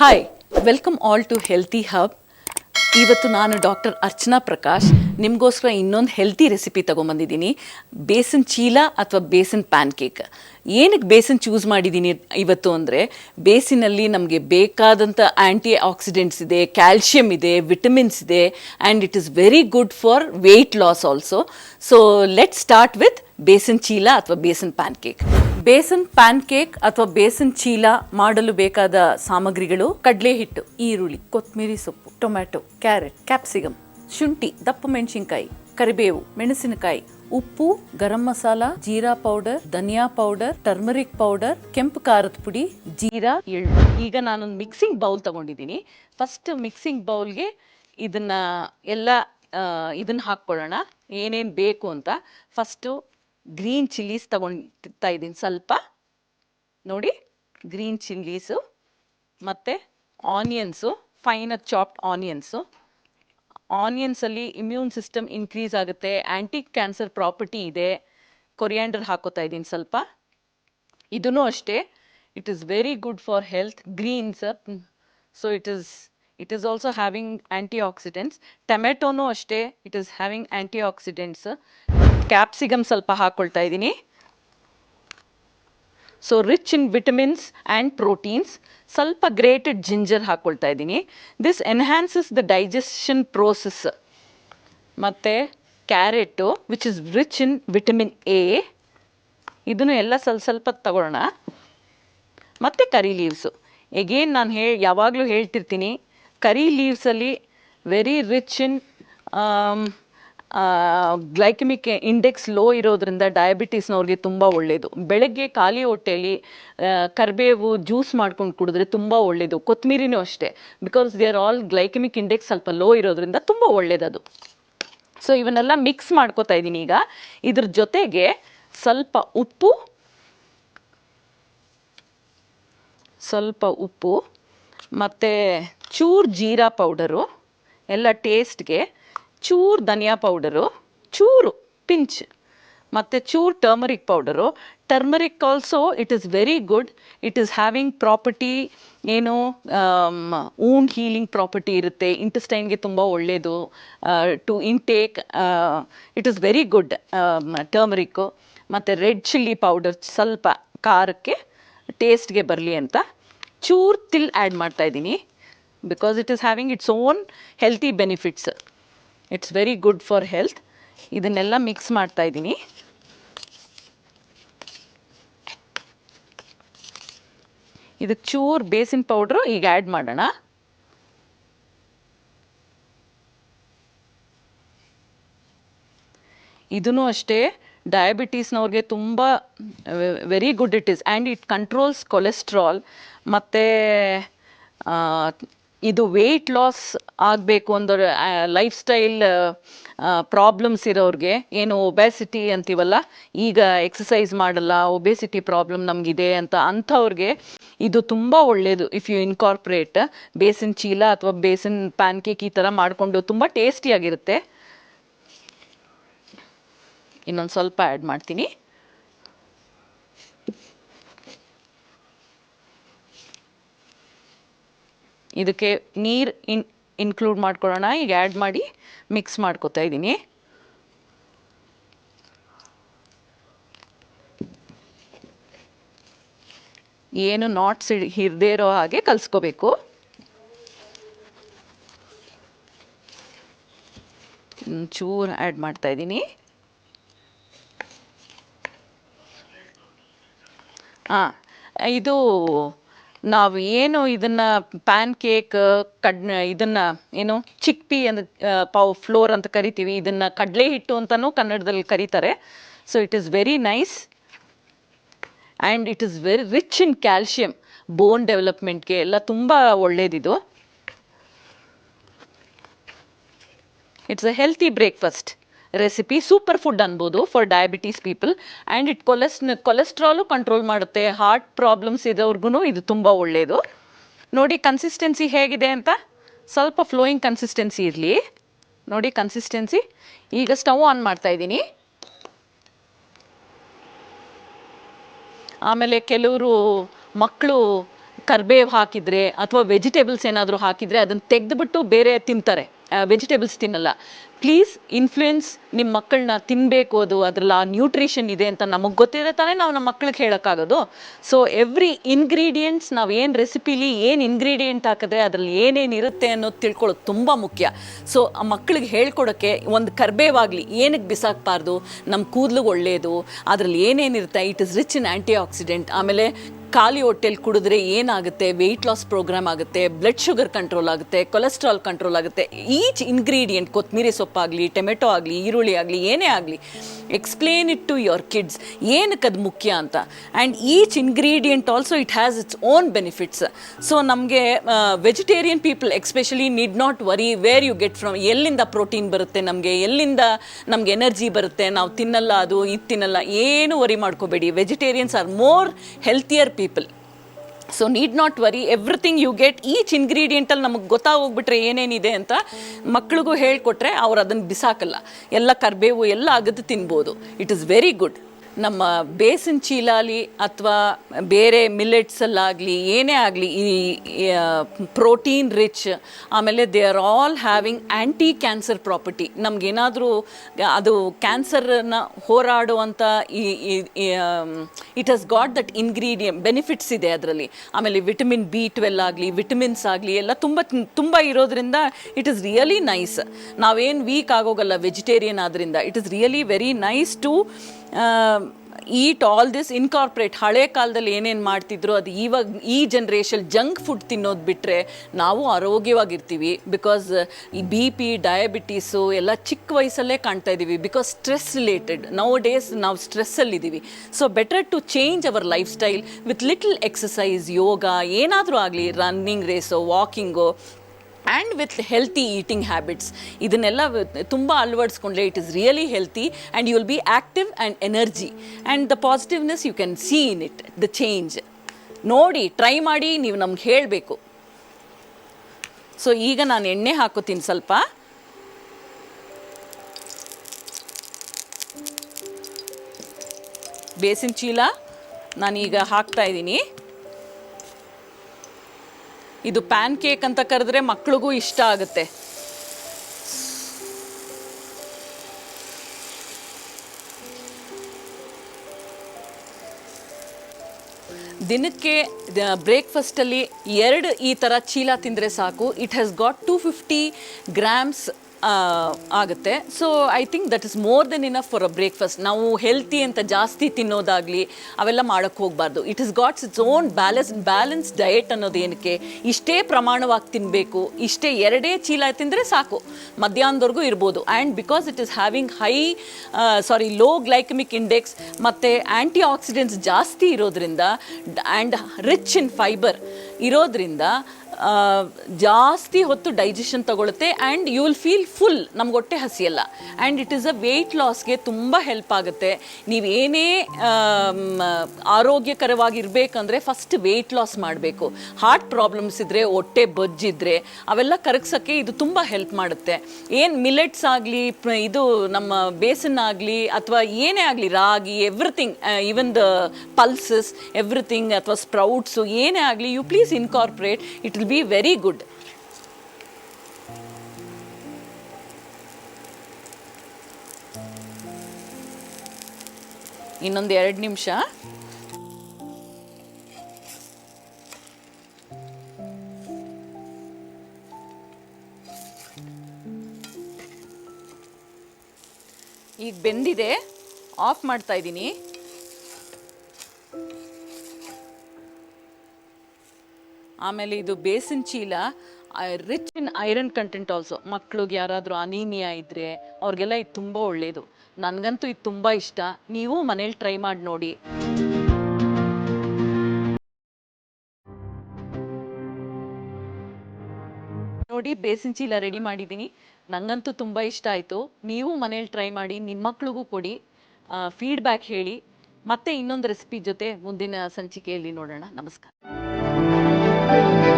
Hi welcome all to healthy hub ಇವತ್ತು ನಾನು doctor Archana Prakash. ನಿಮಗೋಸ್ಕರ ಇನ್ನೊಂದು ಹೆಲ್ತಿ ರೆಸಿಪಿ ತೊಗೊಂಬಂದಿದ್ದೀನಿ. ಬೇಸನ್ ಚೀಲ ಅಥವಾ ಬೇಸನ್ ಪ್ಯಾನ್ ಕೇಕ್ ಏನಕ್ಕೆ ಬೇಸನ್ ಚೂಸ್ ಮಾಡಿದ್ದೀನಿ ಇವತ್ತು ಅಂದರೆ, ಬೇಸಿನಲ್ಲಿ ನಮಗೆ ಬೇಕಾದಂಥ ಆ್ಯಂಟಿ ಆಕ್ಸಿಡೆಂಟ್ಸ್ ಇದೆ ಕ್ಯಾಲ್ಶಿಯಮ್ ಇದೆ ವಿಟಮಿನ್ಸ್ ಇದೆ and it is very good for weight loss also so let start with besan chilla ಅಥವಾ besan pancake besan pancake ಅಥವಾ ಬೇಸನ್ ಚೀಲ ಮಾಡಲು ಬೇಕಾದ ಸಾಮಗ್ರಿಗಳು ಕಡಲೆ ಹಿಟ್ಟು, ಈರುಳ್ಳಿ ಕೊತ್ತಂಬರಿ ಸೊಪ್ಪು, ಟೊಮ್ಯಾಟೊ, ಕ್ಯಾರೆಟ್ ಕ್ಯಾಪ್ಸಿಕಮ್ ಶುಂಠಿ, ದಪ್ಪ ಮೆಣಸಿನಕಾಯಿ, ಕರಿಬೇವು, ಮೆಣಸಿನಕಾಯಿ, ಉಪ್ಪು, garam masala, jeera powder, dhaniya powder, turmeric powder, ಕೆಂಪು ಖಾರದ ಪುಡಿ, ಜೀರಾ, ಎಳ್ಳು. ಈಗ ನಾನೊಂದು ಮಿಕ್ಸಿಂಗ್ ಬೌಲ್ ತಗೊಂಡಿದ್ದೀನಿ. ಫಸ್ಟ್ ಮಿಕ್ಸಿಂಗ್ ಬೌಲ್ಗೆ ಇದನ್ನ ಎಲ್ಲ ಇದನ್ನ ಹಾಕ್ಕೊಳ್ಳೋಣ. ಏನೇನು ಬೇಕು ಅಂತ. ಫಸ್ಟು ಗ್ರೀನ್ ಚಿಲ್ಲೀಸ್ ತಗೊಳ್ತಾ ಇದ್ದೀನಿ ಸ್ವಲ್ಪ. ನೋಡಿ, ಗ್ರೀನ್ ಚಿಲ್ಲೀಸು, ಮತ್ತು ಆನಿಯನ್ಸು ಫೈನಾಗಿ ಚಾಪ್ಡ್ ಆನಿಯನ್ಸು. ಆನಿಯನ್ಸಲ್ಲಿ ಇಮ್ಯೂನ್ ಸಿಸ್ಟಮ್ ಇನ್ಕ್ರೀಸ್ ಆಗುತ್ತೆ ಆ್ಯಂಟಿ ಕ್ಯಾನ್ಸರ್ ಪ್ರಾಪರ್ಟಿ ಇದೆ. ಕೊರಿಯಾಂಡರ್ ಹಾಕೋತಾ ಇದ್ದೀನಿ ಸ್ವಲ್ಪ. ಇದೂ ಅಷ್ಟೇ. It is very good for health greens so it is it is also having antioxidants ಟೊಮೆಟೊನೂ ಅಷ್ಟೇ. It is having antioxidants capsicum ಸ್ವಲ್ಪ ಹಾಕ್ಕೊಳ್ತಾ ಇದ್ದೀನಿ. So rich in vitamins and proteins ಸ್ವಲ್ಪ ಗ್ರೇಟೆಡ್ ಜಿಂಜರ್ ಹಾಕ್ಕೊಳ್ತಾ ಇದ್ದೀನಿ. This enhances the digestion process ಮತ್ತು carrot which is rich in vitamin A ಇದನ್ನು ಎಲ್ಲ ಸ್ವಲ್ಪ ಸ್ವಲ್ಪ ತಗೊಳ್ಳೋಣ. ಮತ್ತು ಕರಿ ಲೀವ್ಸು ಎಗೇನ್ ನಾನು ಹೇಳಿ ಯಾವಾಗಲೂ ಹೇಳ್ತಿರ್ತೀನಿ curry ಲೀವ್ಸಲ್ಲಿ very rich in glycemic index low ಇರೋದ್ರಿಂದ ಡಯಾಬಿಟೀಸ್ನವ್ರಿಗೆ ತುಂಬ ಒಳ್ಳೆಯದು ಬೆಳಗ್ಗೆ ಖಾಲಿ ಹೊಟ್ಟೆಯಲ್ಲಿ ಕರಿಬೇವು ಜ್ಯೂಸ್ ಮಾಡ್ಕೊಂಡು ಕುಡಿದ್ರೆ ತುಂಬ ಒಳ್ಳೆಯದು ಕೊತ್ತಂಬರಿನೂ ಅಷ್ಟೇ. Because they are all glycemic index ಸ್ವಲ್ಪ ಲೋ ಇರೋದ್ರಿಂದ ತುಂಬ ಒಳ್ಳೆಯದದು ಸೊ ಇವನ್ನೆಲ್ಲ ಮಿಕ್ಸ್ ಮಾಡ್ಕೋತಾ ಇದ್ದೀನಿ ಈಗ. ಇದ್ರ ಜೊತೆಗೆ ಸ್ವಲ್ಪ ಉಪ್ಪು ಸ್ವಲ್ಪ ಉಪ್ಪು, ಮತ್ತು ಚೂರು ಜೀರಾ ಪೌಡರು, ಎಲ್ಲ ಟೇಸ್ಟ್ಗೆ ಚೂರು ಧನಿಯಾ ಪೌಡರು, ಚೂರು ಪಿಂಚ್, ಮತ್ತು ಚೂರು turmeric powder. Turmeric also it is very good it is having property ಏನು ಊನ್ ಹೀಲಿಂಗ್ ಪ್ರಾಪರ್ಟಿ ಇರುತ್ತೆ. ಇಂಟೆಸ್ಟೈನ್ಗೆ ತುಂಬ ಒಳ್ಳೆಯದು to intake it is very good turmeric ಮತ್ತು ರೆಡ್ ಚಿಲ್ಲಿ ಪೌಡರ್ ಸ್ವಲ್ಪ ಖಾರಕ್ಕೆ ಟೇಸ್ಟ್ಗೆ ಬರಲಿ ಅಂತ ಚೂರು ತಿಲ್ ಆ್ಯಡ್ ಮಾಡ್ತಾ ಇದ್ದೀನಿ. Because it is having its own healthy benefits it's very good for health ಇದನ್ನೆಲ್ಲ ಮಿಕ್ಸ್ ಮಾಡ್ತಾ ಇದ್ದೀನಿ. ಇದಕ್ಕೆ ಚೂರು ಬೇಸಿನ್ ಪೌಡ್ರು ಈಗ ಆ್ಯಡ್ ಮಾಡೋಣ. ಇದೂ ಅಷ್ಟೇ ಡಯಾಬಿಟೀಸ್ನವ್ರಿಗೆ ತುಂಬ very good it is and it controls cholesterol ಮತ್ತು ಇದು ವೆಯ್ಟ್ ಲಾಸ್ ಆಗಬೇಕು ಅಂದರೆ ಲೈಫ್ ಸ್ಟೈಲ್ ಪ್ರಾಬ್ಲಮ್ಸ್ ಇರೋರಿಗೆ, ಏನು ಒಬೆಸಿಟಿ ಅಂತೀವಲ್ಲ, ಈಗ ಎಕ್ಸಸೈಸ್ ಮಾಡಲ್ಲ ಒಬೆಸಿಟಿ ಪ್ರಾಬ್ಲಮ್ ನಮಗಿದೆ ಅಂತ ಅಂಥವ್ರಿಗೆ ಇದು ತುಂಬ ಒಳ್ಳೆಯದು ಇಫ್ ಯು ಇನ್ಕಾರ್ಪ್ರೇಟ್ ಬೇಸಿನ್ ಚೀಲ ಅಥವಾ ಬೇಸಿನ್ ಪ್ಯಾನ್ ಕೇಕ್ ಈ ಥರ ಮಾಡಿಕೊಂಡು ತುಂಬ ಟೇಸ್ಟಿಯಾಗಿರುತ್ತೆ ಇನ್ನೊಂದು ಸ್ವಲ್ಪ ಆ್ಯಡ್ ಮಾಡ್ತೀನಿ. ಇದಕ್ಕೆ ನೀರು ಇನ್ ಇನ್ಕ್ಲೂಡ್ ಮಾಡ್ಕೊಳ್ಳೋಣ. ಈಗ ಆ್ಯಡ್ ಮಾಡಿ ಮಿಕ್ಸ್ ಮಾಡ್ಕೋತಾ ಇದ್ದೀನಿ. ಏನು ನಾಟ್ಸ್ ಹಿರದೇ ಇರೋ ಹಾಗೆ ಕಲಿಸ್ಕೋಬೇಕು. ಚೂರು ಆ್ಯಡ್ ಮಾಡ್ತಾ ಇದ್ದೀನಿ. ಹಾಂ ಇದು ನಾವು ಏನು ಇದನ್ನ ಪ್ಯಾನ್ ಕೇಕ್ ಕಡ್, ಇದನ್ನ ಏನು ಚಿಕ್ಪಿ ಅಂತ ಪಾವ್ ಫ್ಲೋರ್ ಅಂತ ಕರಿತೀವಿ. ಇದನ್ನ ಕಡಲೆ ಹಿಟ್ಟು ಅಂತಲೂ ಕನ್ನಡದಲ್ಲಿ ಕರೀತಾರೆ. So it is very nice and it is very rich in calcium bone ಡೆವಲಪ್ಮೆಂಟ್ಗೆ ಎಲ್ಲ ತುಂಬ ಒಳ್ಳೆಯದಿದು it's a healthy breakfast recipe super food ಅನ್ಬೋದು for diabetes people and it ಕೊಲೆಸ್ cholesterol control ಮಾಡುತ್ತೆ. ಹಾರ್ಟ್ ಪ್ರಾಬ್ಲಮ್ಸ್ ಇರೋರ್ಗು ಇದು ತುಂಬ ಒಳ್ಳೆಯದು ನೋಡಿ ಕನ್ಸಿಸ್ಟೆನ್ಸಿ ಹೇಗಿದೆ ಅಂತ? ಸ್ವಲ್ಪ ಫ್ಲೋಯಿಂಗ್ ಕನ್ಸಿಸ್ಟೆನ್ಸಿ ಇರಲಿ. ನೋಡಿ ಕನ್ಸಿಸ್ಟೆನ್ಸಿ ಈಗ ಸ್ಟವ್ ಆನ್ ಮಾಡ್ತಾ ಇದ್ದೀನಿ. ಆಮೇಲೆ ಕೆಲವರು ಮಕ್ಕಳು ಕರ್ಬೇವು ಹಾಕಿದರೆ ಅಥವಾ ವೆಜಿಟೇಬಲ್ಸ್ ಏನಾದರೂ ಹಾಕಿದರೆ ಅದನ್ನು ತೆಗೆದುಬಿಟ್ಟು ಬೇರೆ ತಿಂತಾರೆ. ವೆಜಿಟೇಬಲ್ಸ್ ತಿನ್ನಲ್ಲ. ಪ್ಲೀಸ್ ಇನ್ಫ್ಲುಯೆನ್ಸ್ ನಿಮ್ಮ ಮಕ್ಕಳನ್ನ ತಿನ್ನಬೇಕು ಅದು, ಅದರಲ್ಲಿ ಆ ನ್ಯೂಟ್ರಿಷನ್ ಇದೆ ಅಂತ ನಮಗೆ ಗೊತ್ತಿದ್ರೆ ತಾನೇ ನಾವು ನಮ್ಮ ಮಕ್ಳಿಗೆ ಹೇಳೋಕ್ಕಾಗೋದು. ಸೊ ಎವ್ರಿ ಇನ್ಗ್ರೀಡಿಯೆಂಟ್ಸ್ ನಾವು ಏನು ರೆಸಿಪಿಲಿ ಏನು ಇನ್ಗ್ರೀಡಿಯೆಂಟ್ ಹಾಕಿದ್ರೆ ಅದರಲ್ಲಿ ಏನೇನು ಇರುತ್ತೆ ಅನ್ನೋದು ತಿಳ್ಕೊಳ್ಳೋದು ತುಂಬ ಮುಖ್ಯ. ಸೊ ಆ ಮಕ್ಕಳಿಗೆ ಹೇಳ್ಕೊಡೋಕ್ಕೆ ಒಂದು ಕರ್ಬೇವಾಗಲಿ ಏನಕ್ಕೆ ಬಿಸಾಕಬಾರ್ದು ನಮ್ಮ ಕೂದಲು ಒಳ್ಳೆಯದು ಅದರಲ್ಲಿ ಏನೇನಿರುತ್ತೆ it is rich in antioxidant ಆಮೇಲೆ ಖಾಲಿ ಹೊಟ್ಟೆಲಿ ಕುಡಿದ್ರೆ ಏನಾಗುತ್ತೆ? ವೆಯ್ಟ್ ಲಾಸ್ ಪ್ರೋಗ್ರಾಮ್ ಆಗುತ್ತೆ ಬ್ಲಡ್ ಶುಗರ್ ಕಂಟ್ರೋಲ್ ಆಗುತ್ತೆ ಕೊಲೆಸ್ಟ್ರಾಲ್ ಕಂಟ್ರೋಲ್ ಆಗುತ್ತೆ. ಈಚ್ ಇಂಗ್ರೀಡಿಯೆಂಟ್ ಕೊತ್ತಂಬರಿ ಸೊಪ್ಪಾಗಲಿ ಟೊಮೆಟೊ ಆಗಲಿ, ಈರುಳ್ಳಿ ಆಗಲಿ, ಏನೇ ಆಗಲಿ explain it to your kids ಏನಕ್ಕೆ ಅದು ಮುಖ್ಯ ಅಂತ? And each ingredient also it has its own benefits so ನಮಗೆ vegetarian people especially need not worry where you get from ಎಲ್ಲಿಂದ ಪ್ರೋಟೀನ್ ಬರುತ್ತೆ ನಮಗೆ? ಎಲ್ಲಿಂದ ನಮ್ಗೆ ಎನರ್ಜಿ ಬರುತ್ತೆ? ನಾವು ತಿನ್ನಲ್ಲ, ಅದು, ಇದು ತಿನ್ನಲ್ಲ, ಏನು ವರಿ ಮಾಡ್ಕೋಬೇಡಿ. Vegetarians are more healthier people so need not worry everything you get each ಇಂಗ್ರೀಡಿಯೆಂಟಲ್ಲಿ ನಮಗೆ ಗೊತ್ತಾಗೋಗ್ಬಿಟ್ರೆ ಏನೇನಿದೆ ಅಂತ ಮಕ್ಳಿಗೂ ಹೇಳಿಕೊಟ್ರೆ ಅವ್ರು ಅದನ್ನು ಬಿಸಾಕಲ್ಲ. ಎಲ್ಲ ಕರ್ಬೇವು ಎಲ್ಲ ಅಗದು ತಿನ್ಬೋದು. ಇಟ್ ಇಸ್ ವೆರಿ ಗುಡ್ ನಮ್ಮ ಬೇಸಿನ್ ಚೀಲಾಲಿ ಅಥವಾ ಬೇರೆ ಮಿಲೆಟ್ಸಲ್ಲಾಗಲಿ ಏನೇ ಆಗಲಿ, ಈ ಪ್ರೋಟೀನ್ ರಿಚ್ ಆಮೇಲೆ they are all having anti cancer property ನಮಗೇನಾದರೂ ಅದು ಕ್ಯಾನ್ಸರನ್ನ ಹೋರಾಡುವಂಥ ಈ it has got that ingredient benefits ಇದೆ ಅದರಲ್ಲಿ. ಆಮೇಲೆ ವಿಟಮಿನ್ ಬಿ ಟ್ವೆಲ್ ಆಗಲಿ ವಿಟಮಿನ್ಸ್ ಆಗಲಿ, ಎಲ್ಲ ತುಂಬ ತುಂಬ ಇರೋದ್ರಿಂದ ಇಟ್ ಇಸ್ ರಿಯಲಿ ನೈಸ್ ನಾವೇನು ವೀಕ್ ಆಗೋಗಲ್ಲ ವೆಜಿಟೇರಿಯನ್ ಆದ್ದರಿಂದ it is really very nice to eat all this incorporate ಹಳೆ ಕಾಲದಲ್ಲಿ ಏನೇನು ಮಾಡ್ತಿದ್ರು, ಅದು ಇವಾಗ ಈ ಜನ್ರೇಷನ್ ಜಂಕ್ ಫುಡ್ ತಿನ್ನೋದು ಬಿಟ್ಟರೆ ನಾವು ಆರೋಗ್ಯವಾಗಿರ್ತೀವಿ ಬಿಕಾಸ್ ಈ ಬಿ ಪಿ ಡಯಾಬಿಟೀಸು ಎಲ್ಲ ಚಿಕ್ಕ ವಯಸ್ಸಲ್ಲೇ ಕಾಣ್ತಾ ಇದ್ದೀವಿ because stress related nowadays ನಾವು ಸ್ಟ್ರೆಸ್ಸಲ್ಲಿದ್ದೀವಿ so better to change our lifestyle with little exercise yoga ಏನಾದರೂ ಆಗಲಿ running race walking and with healthy eating habits ಇದನ್ನೆಲ್ಲ ತುಂಬ ಅಳವಡಿಸ್ಕೊಂಡ್ರೆ it is really healthy and you will be active and energy and the positiveness you can see in it the change ನೋಡಿ try ಮಾಡಿ, ನೀವು ನಮ್ಗೆ ಹೇಳಬೇಕು. So ಈಗ ನಾನು ಎಣ್ಣೆ ಹಾಕೋತೀನಿ ಸ್ವಲ್ಪ. ಬೇಸಿನ ಚೀಲ ನಾನೀಗ ಹಾಕ್ತಾ ಇದ್ದೀನಿ. ಇದು ಪ್ಯಾನ್ ಕೇಕ್ ಅಂತ ಕರೆದ್ರೆ ಮಕ್ಳಿಗೂ ಇಷ್ಟ ಆಗುತ್ತೆ. ದಿನಕ್ಕೆ ಬ್ರೇಕ್ಫಾಸ್ಟಲ್ಲಿ ಎರಡು ಈ ಥರ ಚೀಲ ತಿಂದರೆ ಸಾಕು. It has got two fifty grams ಆಗುತ್ತೆ. So I think that is more than enough for a breakfast ನಾವು ಹೆಲ್ತಿ ಅಂತ ಜಾಸ್ತಿ ತಿನ್ನೋದಾಗಲಿ, ಅವೆಲ್ಲ ಮಾಡೋಕ್ಕೆ ಹೋಗಬಾರ್ದು. It is gots its own balance balance diet ಅನ್ನೋದು ಏನಕ್ಕೆ? ಇಷ್ಟೇ ಪ್ರಮಾಣವಾಗಿ ತಿನ್ನಬೇಕು ಇಷ್ಟೇ ಎರಡೇ ಚೀಲ ತಿಂದರೆ ಸಾಕು. ಮಧ್ಯಾಹ್ನದವರೆಗೂ ಇರ್ಬೋದು. And because it is having high sorry low glycemic index ಮತ್ತು ಆ್ಯಂಟಿ ಆಕ್ಸಿಡೆಂಟ್ಸ್ ಜಾಸ್ತಿ ಇರೋದ್ರಿಂದ ಆ್ಯಂಡ್ ರಿಚ್ ಇನ್ ಫೈಬರ್ ಇರೋದ್ರಿಂದ ಜಾಸ್ತಿ ಹೊತ್ತು ಡೈಜೆಷನ್ ತಗೊಳುತ್ತೆ and you will feel full ನಮ್ಗೆ ಹೊಟ್ಟೆ ಹಸಿಯಲ್ಲ. And it is a weight ಲಾಸ್ಗೆ ತುಂಬ ಹೆಲ್ಪ್ ಆಗುತ್ತೆ. ನೀವು ಏನೇ ಆಮ್, ಆರೋಗ್ಯಕರವಾಗಿರ್ಬೇಕಂದ್ರೆ ಫಸ್ಟ್ ವೆಯ್ಟ್ ಲಾಸ್ ಮಾಡಬೇಕು. ಹಾರ್ಟ್ ಪ್ರಾಬ್ಲಮ್ಸ್ ಇದ್ದರೆ ಹೊಟ್ಟೆ ಬೊಜ್ಜಿದ್ರೆ ಅವೆಲ್ಲ ಕರಗ್ಸೋಕ್ಕೆ ಇದು ತುಂಬ ಹೆಲ್ಪ್ ಮಾಡುತ್ತೆ. ಏನು ಮಿಲೆಟ್ಸ್ ಆಗಲಿ ಇದು ನಮ್ಮ ಬೇಸನ್ ಆಗಲಿ ಅಥವಾ ಏನೇ ಆಗಲಿ ragi everything even the pulses everything ಅಥವಾ ಸ್ಪ್ರೌಟ್ಸು ಏನೇ ಆಗಲಿ you please incorporate it will be very good ಇನ್ನೊಂದು ಎರಡು ನಿಮಿಷ. ಈಗ ಬೆಂದಿದೆ ಆಫ್ ಮಾಡ್ತಾ ಇದ್ದೀನಿ. ಆಮೇಲೆ ಇದು besan chilla rich in iron content also ಮಕ್ಳಿಗೆ ಯಾರಾದರೂ ಅನೀಮಿಯಾ ಇದ್ದರೆ ಅವ್ರಿಗೆಲ್ಲ ಇದು ತುಂಬ ಒಳ್ಳೆಯದು ನನಗಂತೂ ಇದು ತುಂಬ ಇಷ್ಟ. ನೀವು ಮನೇಲಿ ಟ್ರೈ ಮಾಡಿ ನೋಡಿ. ನೋಡಿ, ಬೇಸಿನ ಚೀಲ ರೆಡಿ ಮಾಡಿದ್ದೀನಿ. ನನಗಂತೂ ತುಂಬ ಇಷ್ಟ ಆಯಿತು. ನೀವು ಮನೇಲಿ ಟ್ರೈ ಮಾಡಿ ನಿಮ್ಮ ಮಕ್ಳಿಗೂ ಕೊಡಿ. ಫೀಡ್ಬ್ಯಾಕ್ ಹೇಳಿ. ಮತ್ತೆ ಇನ್ನೊಂದು ರೆಸಿಪಿ ಜೊತೆ ಮುಂದಿನ ಸಂಚಿಕೆಯಲ್ಲಿ ನೋಡೋಣ. ನಮಸ್ಕಾರ. Thank you.